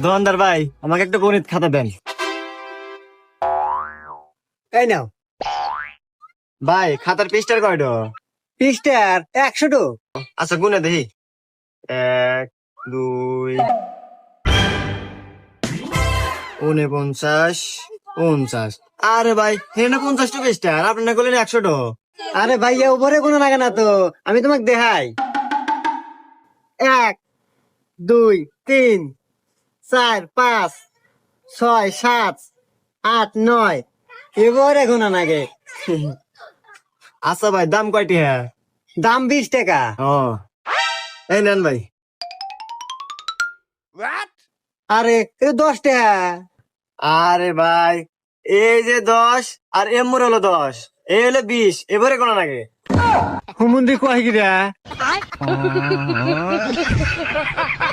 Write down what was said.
দোকানদার ভাই আমাকে একটা গণিত খাতা দেন। এই নাও। ভাই খাতার পৃষ্ঠার কয়টো পিস্টার একশো টু আচ্ছা গুনে দেখি। এক দুই উনপঞ্চাশ পঞ্চাশ। আরে ভাই হেনে পঞ্চাশ টো পৃষ্ঠা আর আপনি না করলেন একশো টু আরে ভাইয়া উপরে কোনো লাগে না তো আমি তোমাকে দেখাই। এক দুই তিন চার পাঁচ ছয় সাত আট নয়। এবারে কোনো নাগে। আচ্ছা ভাই দাম কয়টি হ্যাঁ? দাম বিশ টাকা। ও। এই নেন ভাই। আরে এ দশ টাকা আরে ভাই এই যে দশ আর এমর হলো দশ এই হলো বিশ এবারে কোনো লাগে হুমুন্দি কয় গিরা